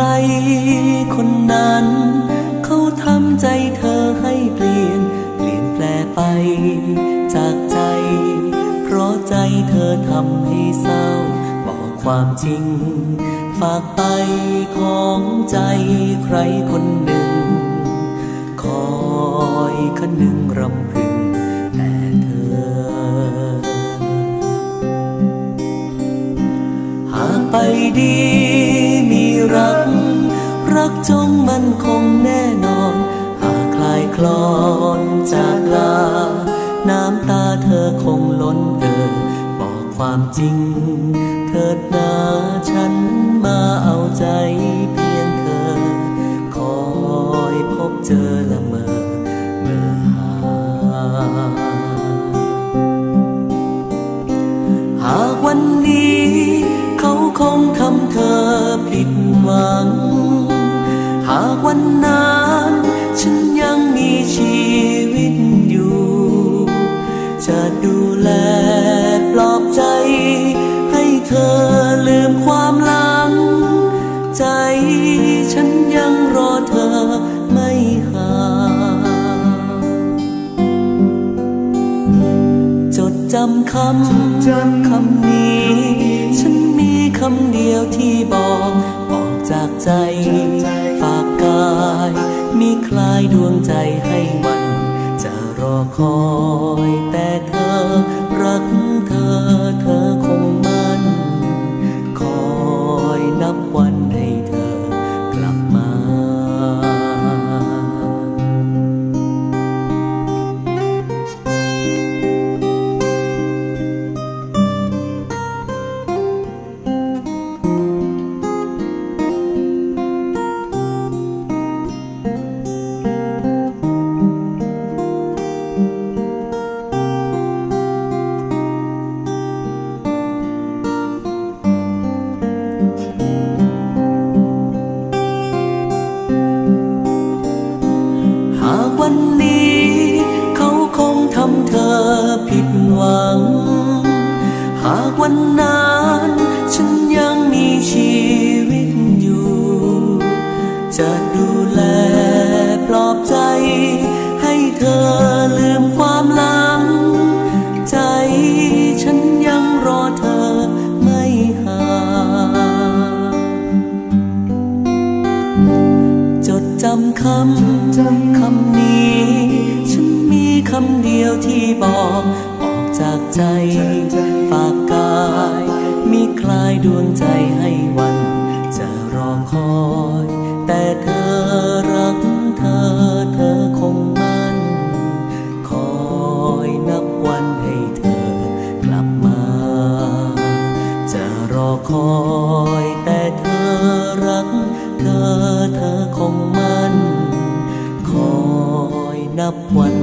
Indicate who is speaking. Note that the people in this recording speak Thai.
Speaker 1: รคนนั้น เขาทำใจเธอให้เปลี่ยน เปลี่ยนแปลไป จากใจ เพราะใจเธอทำให้เศร้า บอกความจริง ฝากไปของใจใครคนหนึ่ง คอยคนหนึ่งรำพึงแต่เธอหากไปดี จงมันคงแน่นอน หากคลายคลอนจากลา น้ำตาเธอคงล้นเอ่อบอกความจริง เถิดนาฉันมาเอาใจเพียงเธอ คอยพบเจอละเมอเมื่อหาหากวันนี้ เขาคงทำเธอผิดำคำ
Speaker 2: จำ
Speaker 1: คำนี้ ฉันมีคำเดียวที่บอกบอกจากใจ ฝากกาย มีคลายดวงใจให้ำคำ
Speaker 2: จำ
Speaker 1: คำนี้ ฉันมีคำเดียวที่บอกออกจากใจ ฝากกาย มีคลายดวงใจให้วัน จะรอคอย แต่เธอรักเธอเธอคงมันคอยนับวันให้เธอกลับมา จะรอคอย อเ